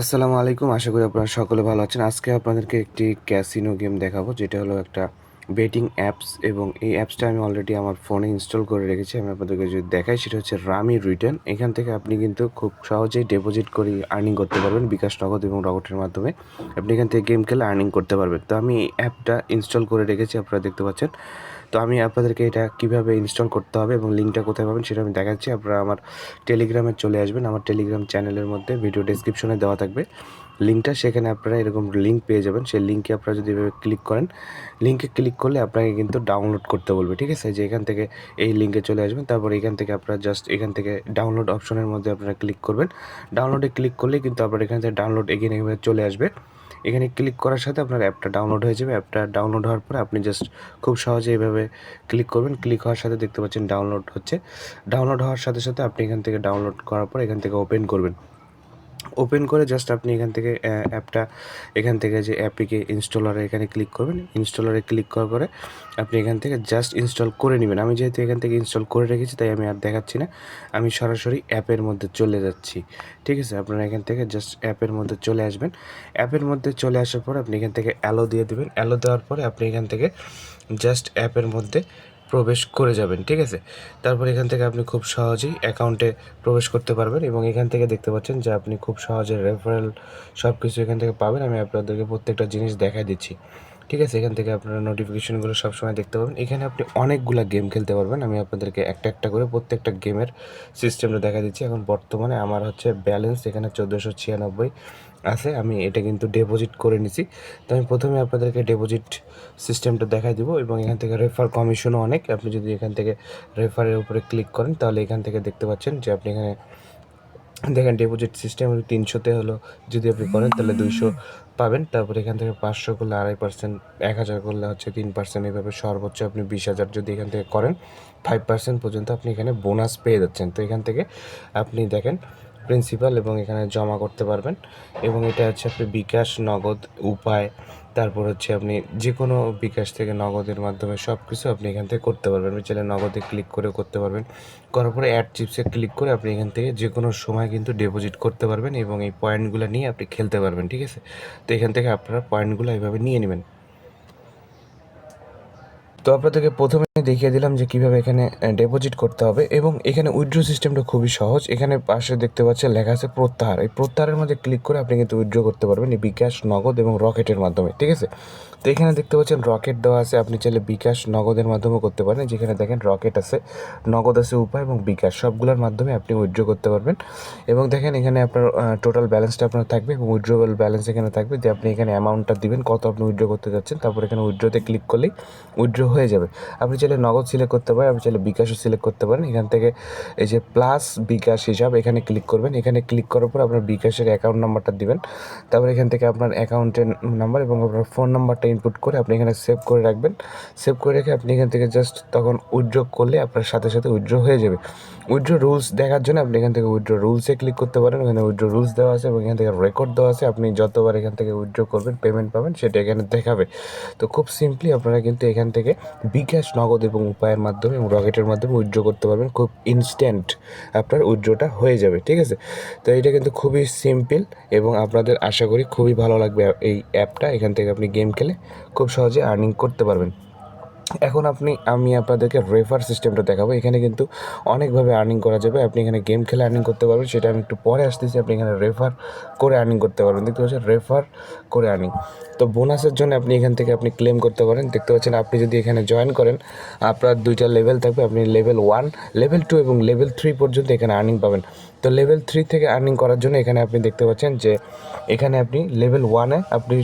আসসালামু আলাইকুম। আশা করি আপনারা সকলে ভালো আছেন। আজকে আপনাদেরকে একটি ক্যাসিনো গেম দেখাবো, যেটা হলো একটা বেটিং অ্যাপস এবং এই অ্যাপসটা আমি অলরেডি আমার ফোনে ইনস্টল করে রেখেছি। আমি আপনাদেরকে যদি দেখাই, সেটা হচ্ছে রামি রিটার্ন এখান থেকে আপনি কিন্তু খুব সহজেই ডিপোজিট করে আর্নিং করতে পারবেন, বিকাশ নগদ এবং রকেটের মাধ্যমে। আপনি এখান থেকে গেম খেলে আর্নিং করতে পারবেন। তো আমি অ্যাপটা ইনস্টল করে রেখেছি, আপনারা দেখতে পাচ্ছেন। তো আমি আপনাদেরকে এটা কীভাবে ইনস্টল করতে হবে এবং লিঙ্কটা কোথায় পাবেন সেটা আমি দেখাচ্ছি। আপনারা আমার টেলিগ্রামে চলে আসবেন। আমার টেলিগ্রাম চ্যানেলের মধ্যে ভিডিও ডেসক্রিপশনে দেওয়া থাকবে। লিঙ্কটা সেখানে আপনারা এরকম লিঙ্ক পেয়ে যাবেন। সেই লিঙ্কে আপনারা যদি এভাবে ক্লিক করেন লিঙ্কে ক্লিক করলে আপনাকে কিন্তু ডাউনলোড করতে বলবে, ঠিক আছে? যে এখান থেকে এই লিঙ্কে চলে আসবেন, তারপর এখান থেকে আপনারা জাস্ট এখান থেকে ডাউনলোড অপশনের মধ্যে আপনারা ক্লিক করবেন। ডাউনলোডে ক্লিক করলে কিন্তু আপনার এখান থেকে ডাউনলোড এগিয়ে এভাবে চলে আসবে। এখানে ক্লিক করার সাথে আপনার অ্যাপটা ডাউনলোড হয়ে যাবে। অ্যাপটা ডাউনলোড হওয়ার পরে আপনি জাস্ট খুব সহজে এইভাবে ক্লিক করবেন। ক্লিক হওয়ার সাথে দেখতে পাচ্ছেন ডাউনলোড হচ্ছে। ডাউনলোড হওয়ার সাথে সাথে আপনি এখান থেকে ডাউনলোড করার পর এখান থেকে ওপেন করবেন। ওপেন করে জাস্ট আপনি এখান থেকে অ্যাপটা এখান থেকে যে অ্যাপিকে ইনস্টলারে এখানে ক্লিক করবেন। ইনস্টলারে ক্লিক করার পরে আপনি এখান থেকে জাস্ট ইনস্টল করে নেবেন। আমি যেহেতু এখান থেকে ইনস্টল করে রেখেছি, তাই আমি আর দেখাচ্ছি না। আমি সরাসরি অ্যাপের মধ্যে চলে যাচ্ছি। ঠিক আছে? আপনারা এখান থেকে জাস্ট অ্যাপের মধ্যে চলে আসবেন। অ্যাপের মধ্যে চলে আসার পর আপনি এখান থেকে অ্যালো দিয়ে দেবেন। অ্যালো দেওয়ার পরে আপনি এখান থেকে জাস্ট অ্যাপের মধ্যে প্রবেশ করে যাবেন, ঠিক আছে? তারপর এখান থেকে আপনি খুব সহজেই অ্যাকাউন্টে প্রবেশ করতে পারবেন এবং এখান থেকে দেখতে পাচ্ছেন যে আপনি খুব সহজে রেফারেল সব কিছু এখান থেকে পাবেন। আমি আপনাদেরকে প্রত্যেকটা জিনিস দেখাই দিচ্ছি। ঠিক আছে, এখান থেকে আপনারা নোটিফিকেশনগুলো সবসময় দেখতে পাবেন। এখানে আপনি অনেকগুলো গেম খেলতে পারবেন। আমি আপনাদেরকে একটা একটা করে প্রত্যেকটা গেমের সিস্টেমটা দেখা দিচ্ছি। এখন বর্তমানে আমার হচ্ছে ব্যালেন্স এখানে চোদ্দোশো ছিয়ানব্বই আছে। আমি এটা কিন্তু ডিপোজিট করে নিছি। তো আমি প্রথমে আপনাদেরকে ডিপোজিট সিস্টেমটা দেখাই দিব এবং এখান থেকে রেফার কমিশনও অনেক। আপনি যদি এখান থেকে রেফারের উপরে ক্লিক করেন, তাহলে এখান থেকে দেখতে পাচ্ছেন যে আপনি এখানে দেখেন ডিপোজিট সিস্টেম তিনশোতে হলো, যদি আপনি করেন তাহলে দুইশো পাবেন। তারপর এখান থেকে পাঁচশো করলে আড়াই পার্সেন্ট এক হাজার করলে হচ্ছে তিন পার্সেন্ট এইভাবে সর্বোচ্চ আপনি বিশ হাজার যদি এখান থেকে করেন ফাইভ পার্সেন্ট পর্যন্ত আপনি এখানে বোনাস পেয়ে যাচ্ছেন। তো এখান থেকে আপনি দেখেন প্রিন্সিপাল এবং এখানে জমা করতে পারবেন। এবং এটা হচ্ছে আপনি বিকাশ, নগদ, উপায় তারপর হচ্ছে আপনি যে কোনো বিকাশ থেকে নগদের মাধ্যমে সব কিছু আপনি এখান থেকে করতে পারবেন। আপনি চাইলে নগদে ক্লিক করে করতে পারবেন। করার পরে অ্যাড চিপসে ক্লিক করে আপনি এখান থেকে যে কোনো সময় কিন্তু ডিপোজিট করতে পারবেন এবং এই পয়েন্টগুলো নিয়ে আপনি খেলতে পারবেন, ঠিক আছে? তো এখান থেকে আপনারা পয়েন্টগুলো এইভাবে নিয়ে নেবেন। তো আপনাদেরকে প্রথমে দেখিয়ে দিলাম যে কীভাবে এখানে ডিপোজিট করতে হবে এবং এখানে উইথড্র সিস্টেমটা খুবই সহজ। এখানে পাশে দেখতে পাচ্ছেন লেখা আছে প্রত্যাহার। এই প্রত্যাহারের মধ্যে ক্লিক করে আপনি কিন্তু উইথড্র করতে পারবেন বিকাশ, নগদ এবং রকেটের মাধ্যমে, ঠিক আছে? তো এখানে দেখতে পাচ্ছেন রকেট দেওয়া আছে, আপনি চাইলে বিকাশ, নগদের মাধ্যমেও করতে পারেন। যেখানে দেখেন রকেট আছে, নগদ আছে, উপায় এবং বিকাশ, সবগুলোর মাধ্যমে আপনি উইথড্র করতে পারবেন। এবং দেখেন এখানে আপনার টোটাল ব্যালেন্সটা আপনার থাকবে এবং উইথড্রোবল ব্যালেন্স এখানে থাকবে। যে আপনি এখানে অ্যামাউন্টটা দিবেন, কত আপনি উইড্রো করতে যাচ্ছেন, তারপর এখানে উইথড্রোতে ক্লিক করলেই উইথড্র হয়ে যাবে। আপনি চাইলে নগদ সিলেক্ট করতে পারেন, আপনি চাইলে বিকাশও সিলেক্ট করতে পারেন। এখান থেকে এই যে প্লাস বিকাশ হিসাব, এখানে ক্লিক করবেন। এখানে ক্লিক করার পর আপনার বিকাশের অ্যাকাউন্ট নাম্বারটা দিবেন। তারপর এখান থেকে আপনার অ্যাকাউন্টের নাম্বার এবং আপনার ফোন নাম্বারটা ইনপুট করে আপনি এখানে সেভ করে রাখবেন। সেভ করে রেখে আপনি এখান থেকে জাস্ট তখন উইথড্র করলে আপনার সাথে সাথে উইথড্র হয়ে যাবে। উইথড্র রুলস দেখার জন্য আপনি এখান থেকে উইথড্র রুলসে ক্লিক করতে পারেন। এখানে উইথড্র রুলস দেওয়া আছে এবং এখান থেকে রেকর্ড দেওয়া আছে। আপনি যতবার এখান থেকে উইথড্র করবেন পেমেন্ট পাবেন, সেটা এখানে দেখাবে। তো খুব সিম্পলি আপনারা কিন্তু এখান থেকে বিকাশ নগদ এবং উপায়ের মাধ্যমে এবং রকেটের মাধ্যমে উইথড্র করতে পারবেন। খুব ইনস্ট্যান্ট আপনার উইথড্রটা হয়ে যাবে, ঠিক আছে? তো এটা কিন্তু খুবই সিম্পল এবং আপনাদের আশা করি খুবই ভালো লাগবে এই অ্যাপটা এখান থেকে আপনি গেম খেলে খুব সহজে আর্নিং করতে পারবেন। এখন আপনি, আমি আপনাদেরকে রেফার সিস্টেমটা দেখাবো। এখানে কিন্তু অনেকভাবে আর্নিং করা যাবে। আপনি এখানে গেম খেলে আর্নিং করতে পারবেন। সেটা আমি একটু পরে আসতেছি। আপনি এখানে রেফার করে আর্নিং করতে পারবেন। দেখতে পাচ্ছেন রেফার করে আর্নিং তো বোনাসের জন্য আপনি এখান থেকে আপনি ক্লেম করতে পারেন। দেখতে পাচ্ছেন, আপনি যদি এখানে জয়েন করেন, আপনার দুইটা লেভেল থাকবে। আপনি লেভেল ওয়ান লেভেল টু এবং লেভেল থ্রি পর্যন্ত এখানে আর্নিং পাবেন। তো লেভেল থ্রি থেকে আর্নিং করার জন্য এখানে আপনি দেখতে পাচ্ছেন যে এখানে আপনি লেভেল ওয়ানে আপনি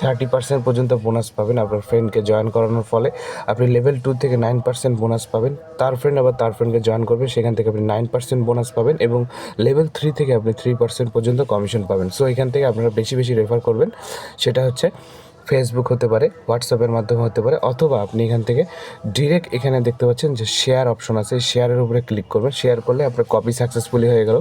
থার্টি পার্সেন্ট পর্যন্ত বোনাস পাবেন আপনার ফ্রেন্ডকে জয়েন করানোর ফলে। আপনি লেভেল টু থেকে নাইন পার্সেন্ট বোনাস পাবেন। তার ফ্রেন্ড আবার তার ফ্রেন্ডকে জয়েন করবে, সেখান থেকে আপনি নাইন পার্সেন্ট বোনাস পাবেন এবং লেভেল থ্রি থেকে আপনি থ্রি পার্সেন্ট পর্যন্ত কমিশন পাবেন। সো এখান থেকে আপনারা বেশি বেশি রেফার করবেন। সেটা হচ্ছে ফেসবুক হতে পারে হোয়াটসঅ্যাপের মাধ্যমে হতে পারে, অথবা আপনি এখান থেকে ডিরেক্ট এখানে দেখতে পাচ্ছেন যে শেয়ার অপশন আছে। শেয়ারের উপরে ক্লিক করবেন। শেয়ার করলে আপনার কপি সাকসেসফুলি হয়ে গেল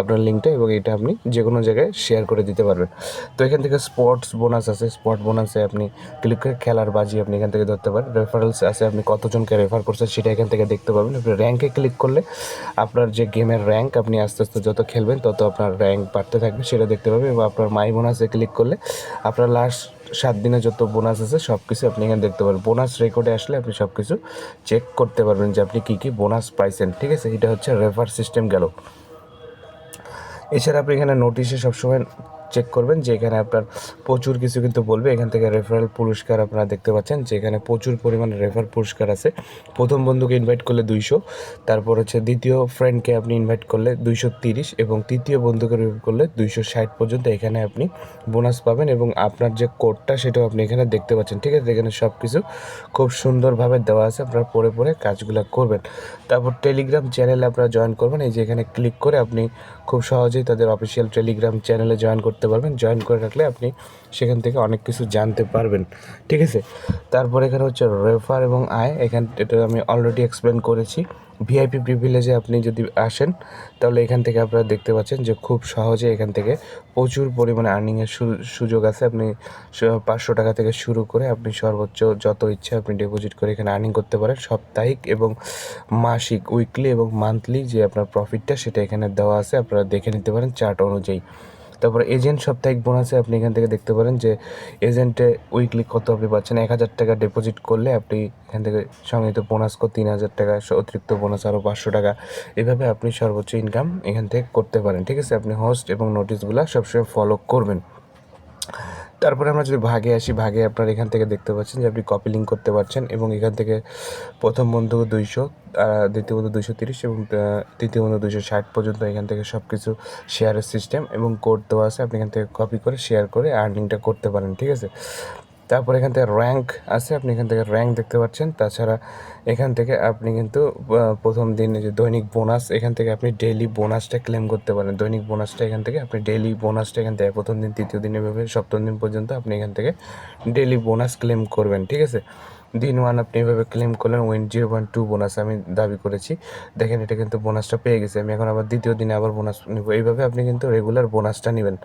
আপনার লিঙ্কটা এবং এটা আপনি যে কোনো জায়গায় শেয়ার করে দিতে পারবেন। তো এখান থেকে স্পোর্টস বোনাস আছে। স্পট বোনাসে আপনি ক্লিক করে খেলার বাজি আপনি এখান থেকে ধরতে পারেন। রেফারেলস আছে, আপনি কতজনকে রেফার করছেন সেটা এখান থেকে দেখতে পাবেন। আপনি র্যাঙ্কে ক্লিক করলে আপনার যে গেমের র্যাঙ্ক আপনি আস্তে আস্তে যত খেলবেন তত আপনার র্যাঙ্ক বাড়তে থাকবে, সেটা দেখতে পাবেন। এবং আপনার মাই বোনাসে ক্লিক করলে আপনার লাস্ট সাত দিনে যত বোনাস আছে সব কিছু আপনি এখানে দেখতে পারবেন। বোনাস রেকর্ডে আসলে আপনি সব কিছু চেক করতে পারবেন যে আপনি কী কী বোনাস পাইছেন, ঠিক আছে? এটা হচ্ছে রেফার সিস্টেম গেল। এছাড়া আপনি এখানে নোটিশে সবসময় চেক করবেন যে এখানে আপনার প্রচুর কিছু কিন্তু বলবে। এখান থেকে রেফারেল পুরস্কার আপনারা দেখতে পাচ্ছেন যে এখানে প্রচুর পরিমাণে রেফার পুরস্কার আছে। প্রথম বন্ধুকে ইনভাইট করলে দুইশো, তারপর হচ্ছে দ্বিতীয় ফ্রেন্ডকে আপনি ইনভাইট করলে দুইশো তিরিশ এবং তৃতীয় বন্ধুকে রিভিউ করলে দুইশো ষাট পর্যন্ত এখানে আপনি বোনাস পাবেন এবং আপনার যে কোডটা সেটাও আপনি এখানে দেখতে পাচ্ছেন, ঠিক আছে? এখানে সব কিছু খুব সুন্দরভাবে দেওয়া আছে, আপনারা পরে পরে কাজগুলো করবেন। তারপর টেলিগ্রাম চ্যানেলে আপনারা জয়েন করবেন, এই যে এখানে ক্লিক করে আপনি খুব সহজেই তাদের অফিসিয়াল টেলিগ্রাম চ্যানেলে জয়েন করতে পারবেন জয়েন করে রাখলে আপনি সেখান থেকে অনেক কিছু জানতে পারবেন। ঠিক আছে? তারপর এখানে হচ্ছে রেফার এবং আয় এখান এটা আমি অলরেডি এক্সপ্লেন করেছি। ভিআইপি প্রিভিলেজে আপনি যদি আসেন, তাহলে এখান থেকে আপনারা দেখতে পাচ্ছেন যে খুব সহজে এখান থেকে প্রচুর পরিমাণে আর্নিংয়ের সুযোগ আছে। আপনি পাঁচশো টাকা থেকে শুরু করে আপনি সর্বোচ্চ যত ইচ্ছা আপনি ডিপোজিট করে এখানে আর্নিং করতে পারেন। সাপ্তাহিক এবং মাসিক উইকলি এবং মান্থলি যে আপনার প্রফিটটা সেটা এখানে দেওয়া আছে। আপনারা দেখে নিতে পারেন চার্ট অনুযায়ী। তারপরে এজেন্ট সাপ্তাহিক বোনাসে আপনি এখান থেকে দেখতে পারেন যে এজেন্টে উইকলি কত আপনি পাচ্ছেন? এক হাজার টাকা ডিপোজিট করলে আপনি এখান থেকে সংগৃহীত বোনাস কর তিন হাজার টাকা, অতিরিক্ত বোনাস আরও পাঁচশো টাকা। এভাবে আপনি সর্বোচ্চ ইনকাম এখান থেকে করতে পারেন। ঠিক আছে? আপনি হোস্ট এবং নোটিশগুলো সবসময় ফলো করবেন। তারপরে আমরা যদি ভাগে আসি, ভাগে আপনার এখান থেকে দেখতে পাচ্ছেন যে আপনি কপি লিঙ্ক করতে পারছেন এবং এখান থেকে প্রথম বন্ধু দুইশো দ্বিতীয় বন্ধু দুইশো তিরিশ এবং তৃতীয় বন্ধু দুইশো ষাট পর্যন্ত এখান থেকে সব কিছু শেয়ারের সিস্টেম এবং কোড দেওয়া আছে। আপনি এখান থেকে কপি করে শেয়ার করে আর্নিংটা করতে পারেন, ঠিক আছে? তারপর এখান থেকে র্যাঙ্ক আছে, আপনি এখান থেকে র্যাঙ্ক দেখতে পাচ্ছেন। তাছাড়া এখান থেকে আপনি কিন্তু প্রথম দিন যে দৈনিক বোনাস এখান থেকে আপনি ডেইলি বোনাসটা ক্লেম করতে পারেন। দৈনিক বোনাসটা এখান থেকে, আপনি ডেইলি বোনাসটা এখান থেকে, প্রথম দিন, তৃতীয় দিন এভাবে সপ্তম দিন পর্যন্ত আপনি এখান থেকে ডেইলি বোনাস ক্লেম করবেন, ঠিক আছে? দিন ওয়ান আপনি এভাবে ক্লেম করলেন win zero point two bonus আমি দাবি করেছি। দেখেন, এটা কিন্তু বোনাসটা পেয়ে গেছে। আমি এখন আবার দ্বিতীয় দিনে আবার বোনাস নেব। এইভাবে আপনি কিন্তু রেগুলার বোনাসটা নেবেন।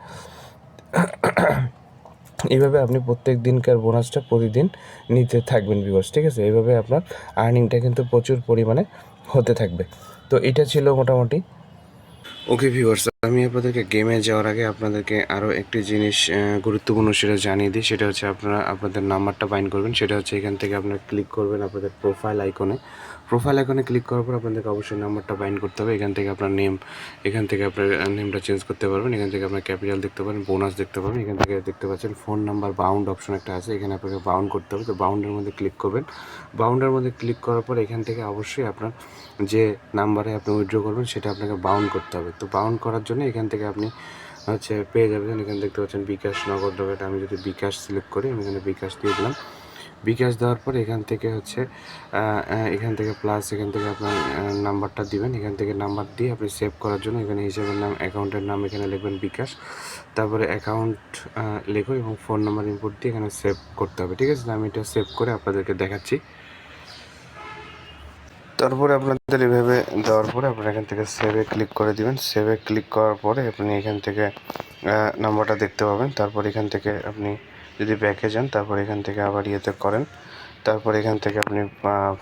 এইভাবে আপনি প্রত্যেক দিনকার বোনাসটা প্রতিদিন নিতে থাকবেন ভিউয়ার্স ঠিক আছে? এইভাবে আপনার আর্নিংটা কিন্তু প্রচুর পরিমাণে হতে থাকবে। তো এটা ছিল মোটামুটি। ওকে ভিউয়ার্স আমি আপনাদেরকে গেমে যাওয়ার আগে আপনাদেরকে আরও একটি জিনিস গুরুত্বপূর্ণ সেটা জানিয়ে দিই। সেটা হচ্ছে আপনারা, আপনাদের নাম্বারটা বাইন্ড করবেন। সেটা হচ্ছে এখান থেকে আপনারা ক্লিক করবেন আপনাদের প্রোফাইল আইকনে প্রোফাইল আইকনে ক্লিক করার পর আপনাদেরকে অবশ্যই নাম্বারটা বাইন্ড করতে হবে। এখান থেকে আপনার নেম এখান থেকে আপনার নেমটা চেঞ্জ করতে পারবেন। এখান থেকে আপনার ক্যাপিটাল দেখতে পারেন বোনাস দেখতে পাবেন। এখান থেকে দেখতে পাচ্ছেন ফোন নাম্বার বাউন্ড অপশন একটা আছে। এখানে আপনাকে বাউন্ড করতে হবে। তো বাউন্ডের মধ্যে ক্লিক করবেন। বাউন্ডের মধ্যে ক্লিক করার পর এখান থেকে অবশ্যই আপনার যে নাম্বারে আপনি উইথড্র করবেন, সেটা আপনাকে বাউন্ড করতে হবে। তো বাউন্ড করার জন্য এখান থেকে আপনি হচ্ছে পেয়ে যাবেন। এখানে দেখতে পাচ্ছেন বিকাশ নগদ ডবেট আমি যদি বিকাশ সিলেক্ট করি, আমি এখানে বিকাশ দিয়ে দিলাম। বিকাশ দেওয়ার পর এখান থেকে হচ্ছে এখান থেকে প্লাস এখান থেকে আপনার নাম্বারটা দিবেন। এখান থেকে নাম্বার দিয়ে আপনি সেভ করার জন্য এখানে হিসাবের নাম অ্যাকাউন্টের নাম এখানে লিখবেন বিকাশ। তারপরে অ্যাকাউন্ট লেখো এবং ফোন নাম্বার ইনপুট দিয়ে এখানে সেভ করতে হবে। ঠিক আছে? আমি এটা সেভ করে আপনাদেরকে দেখাচ্ছি। তারপরে আপনাদের এভাবে দেওয়ার পরে আপনারা এখান থেকে সেভে ক্লিক করে দিবেন। সেভে ক্লিক করার পরে আপনি এখান থেকে নাম্বারটা দেখতে পাবেন। তারপর এখান থেকে আপনি যদি ব্যাকে যান, তারপর এখান থেকে আবার ইয়েতে করেন। তারপর এখান থেকে আপনি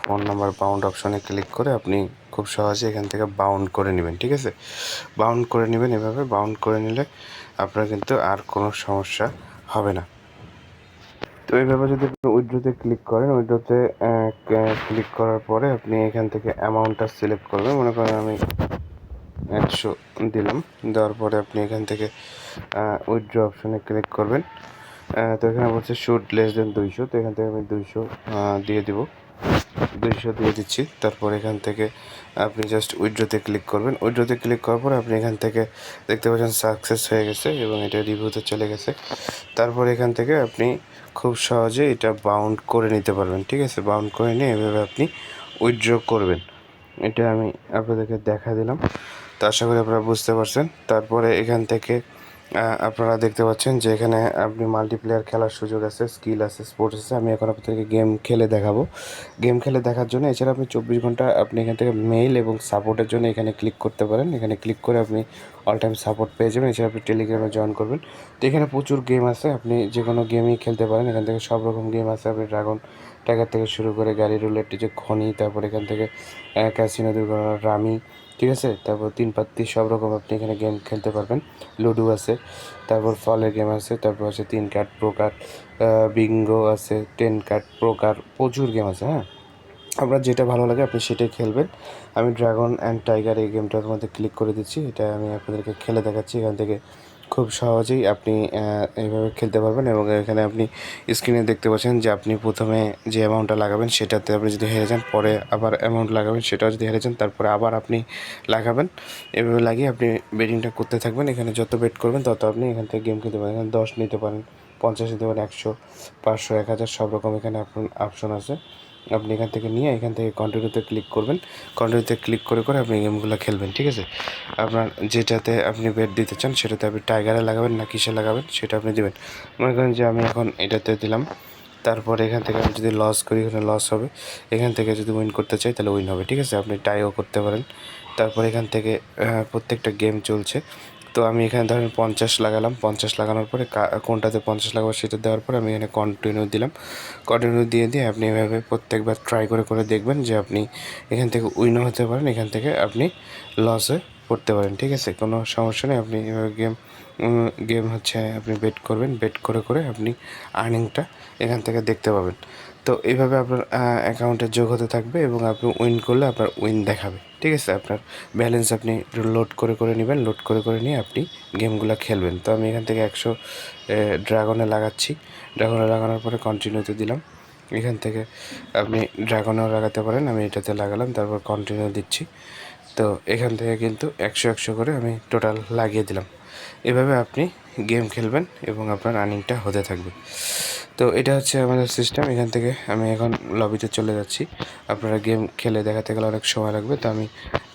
ফোন নাম্বার বাউন্ড অপশনে ক্লিক করে আপনি খুব সহজে এখান থেকে বাউন্ড করে নেবেন, ঠিক আছে? বাউন্ড করে নেবেন এভাবে বাউন্ড করে নিলে আপনার কিন্তু আর কোনো সমস্যা হবে না। তো এইভাবে যদি আপনি উইড্রোতে ক্লিক করেন উইড্রোতে ক্লিক করার পরে আপনি এখান থেকে অ্যামাউন্টটা সিলেক্ট করবেন। মনে করেন আমি একশো দিলাম, দেওয়ার পরে আপনি এখান থেকে উইথড্র অপশনে ক্লিক করবেন। তো এখানে বলছে শুট লেস দেন দুইশো। তো এখান থেকে আমি দুইশো দিয়ে দিব। দুইশো দিয়ে দিচ্ছি। তারপর এখান থেকে আপনি জাস্ট উইড্রোতে ক্লিক করবেন। উইড্রোতে ক্লিক করার পর আপনি এখান থেকে দেখতে পাচ্ছেন সাকসেস হয়ে গেছে এবং এটা রিভিউতে চলে গেছে। তারপর এখান থেকে আপনি খুব সহজে এটা বাউন্ড করে নিতে পারবেন, ঠিক আছে? বাউন্ড করে নিয়ে এভাবে আপনি উইথড্র করবেন। এটা আমি আপনাদেরকে দেখা দিলাম। তো আশা করি আপনারা বুঝতে পারছেন। তারপরে এখান থেকে আপনারা দেখতে পাচ্ছেন যে এখানে আপনি মাল্টিপ্লেয়ার খেলার সুযোগ আছে স্কিল আছে স্পোর্টস আছে। আমি এখন আপনাদেরকে গেম খেলে দেখাবো। গেম খেলে দেখার জন্য এছাড়া আপনি চব্বিশ ঘণ্টা আপনি এখান থেকে মেইল এবং সাপোর্টের জন্য এখানে ক্লিক করতে পারেন। এখানে ক্লিক করে আপনি অল টাইম সাপোর্ট পেয়ে যাবেন। এছাড়া আপনি টেলিগ্রামে জয়েন করবেন। তো এখানে প্রচুর গেম আছে। আপনি যে কোনো গেমই খেলতে পারেন। এখান থেকে সব রকম গেম আছে। আপনি ড্রাগন টাইগার থেকে শুরু করে গাড়ি রুলেট যে খনি তারপর এখান থেকে ক্যাসিনো দুর্ঘটনা রামি ঠিক আছে? তারপর তিন পাত্তি সব রকম আপনি এখানে গেম খেলতে পারবেন। লুডো আছে, তারপর ফলের গেম আছে, তারপর আছে তিন কার্ড প্রো কার্ড বিঙ্গো আছে টেন কার্ড প্রো কার্ড প্রচুর গেম আছে হ্যাঁ? আপনার যেটা ভালো লাগে আপনি সেটাই খেলবেন। আমি ড্রাগন অ্যান্ড টাইগার এই গেমটার মধ্যে ক্লিক করে দিচ্ছি। এটা আমি আপনাদেরকে খেলে দেখাচ্ছি। এখান থেকে খুব সহজেই আপনি এইভাবে খেলতে পারবেন এবং এখানে আপনি স্ক্রিনে দেখতে পাচ্ছেন যে আপনি প্রথমে যে অ্যামাউন্টটা লাগাবেন সেটাতে আপনি যদি হেরে যান, পরে আবার অ্যামাউন্ট লাগাবেন, সেটাও যদি হেরে যান, তারপরে আবার আপনি লাগাবেন। এভাবে লাগিয়ে আপনি বেটিংটা করতে থাকবেন। এখানে যত বেট করবেন, তত আপনি এখান থেকে গেম খেলতে পারেন। এখানে দশ নিতে পারেন, পঞ্চাশ নিতে পারেন, একশো, পাঁচশো, এক হাজার, সব রকম এখানে অপশন আছে। আপনি এখান থেকে নিয়ে এখান থেকে কন্টিনিউতে ক্লিক করবেন। কন্টিনিউতে ক্লিক করে করে আপনি গেমগুলো খেলবেন, ঠিক আছে? আপনার যেটাতে আপনি বেট দিতে চান, সেটাতে আপনি টাইগারে লাগাবেন না কিসে লাগাবেন, সেটা আপনি দেবেন। মনে করেন যে আমি এখন এটাতে দিলাম, তারপর এখান থেকে আমি যদি লস করি, এখানে লস হবে। এখান থেকে যদি উইন করতে চাই, তাহলে উইন হবে, ঠিক আছে? আপনি টাইও করতে পারেন। তারপর এখান থেকে প্রত্যেকটা গেম চলছে। তো আমি এখানে ধরেন পঞ্চাশ লাগালাম, পঞ্চাশ লাগানোর পরে কোনটাতে পঞ্চাশ লাগাবো সেটা দেওয়ার পরে আমি এখানে কন্টিনিউ দিলাম। কন্টিনিউ দিয়ে দিয়ে আপনি এভাবে প্রত্যেকবার ট্রাই করে করে দেখবেন যে আপনি এখান থেকে উইনও হতে পারেন, এখান থেকে আপনি লসে পড়তে পারেন, ঠিক আছে? কোনো সমস্যা নেই, আপনি এভাবে গেম গেম হচ্ছে আপনি বেট করবেন বেট করে করে আপনি আর্নিংটা এখান থেকে দেখতে পাবেন। তো এইভাবে আপনার অ্যাকাউন্টে যোগ হতে থাকবে এবং আপনি উইন করলে আপনার উইন দেখাবে। ঠিক আছে? আপনার ব্যালেন্স আপনি লোড করে করে নেবেন লোড করে করে নিয়ে আপনি গেমগুলো খেলবেন। তো আমি এখান থেকে একশো ড্রাগনে লাগাচ্ছি। ড্রাগনে লাগানোর পরে কন্টিনিউতে দিলাম। এখান থেকে আপনি ড্রাগনেও লাগাতে পারেন, আমি এটাতে লাগালাম, তারপর কন্টিনিউ দিচ্ছি। তো এখান থেকে কিন্তু একশো একশো করে আমি টোটাল লাগিয়ে দিলাম। এভাবে আপনি গেম খেলবেন এবং আপনার আর্নিংটা হতে থাকবে। তো এটা হচ্ছে আমাদের সিস্টেম এখান থেকে আমি এখন লবিতে চলে যাচ্ছি। আপনারা গেম খেলে দেখাতে গেলে অনেক সময় লাগবে, তো আমি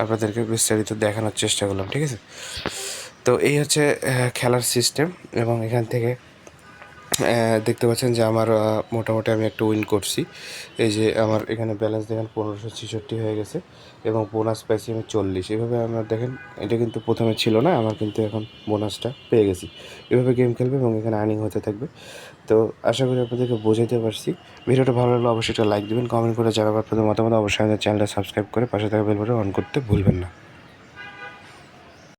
আপনাদেরকে বিস্তারিত দেখানোর চেষ্টা করলাম, ঠিক আছে? তো এই হচ্ছে খেলার সিস্টেম এবং এখান থেকে দেখতে পাচ্ছেন যে আমার মোটামুটি আমি একটা উইন করছি। এই যে আমার এখানে ব্যালেন্স দেখেন পনেরোশো ছেষট্টি হয়ে গেছে এবং বোনাস পাইছি আমি চল্লিশ। এভাবে আমার দেখেন, এটা কিন্তু প্রথমে ছিল না, আমার কিন্তু এখন বোনাসটা পেয়ে গেছি। এভাবে গেম খেলবে এবং এখানে আর্নিং হতে থাকবে। তো আশা করি আপনাদেরকে বোঝাতে পারছি। ভিডিওটা ভালো লাগলে অবশ্যই একটা লাইক দেবেন কমেন্ট করে জানাবেন। আপনাদের মতামত অবশ্যই আমাদের চ্যানেলটা সাবস্ক্রাইব করে পাশে থাকা বেল বাটন অন করতে ভুলবেন না।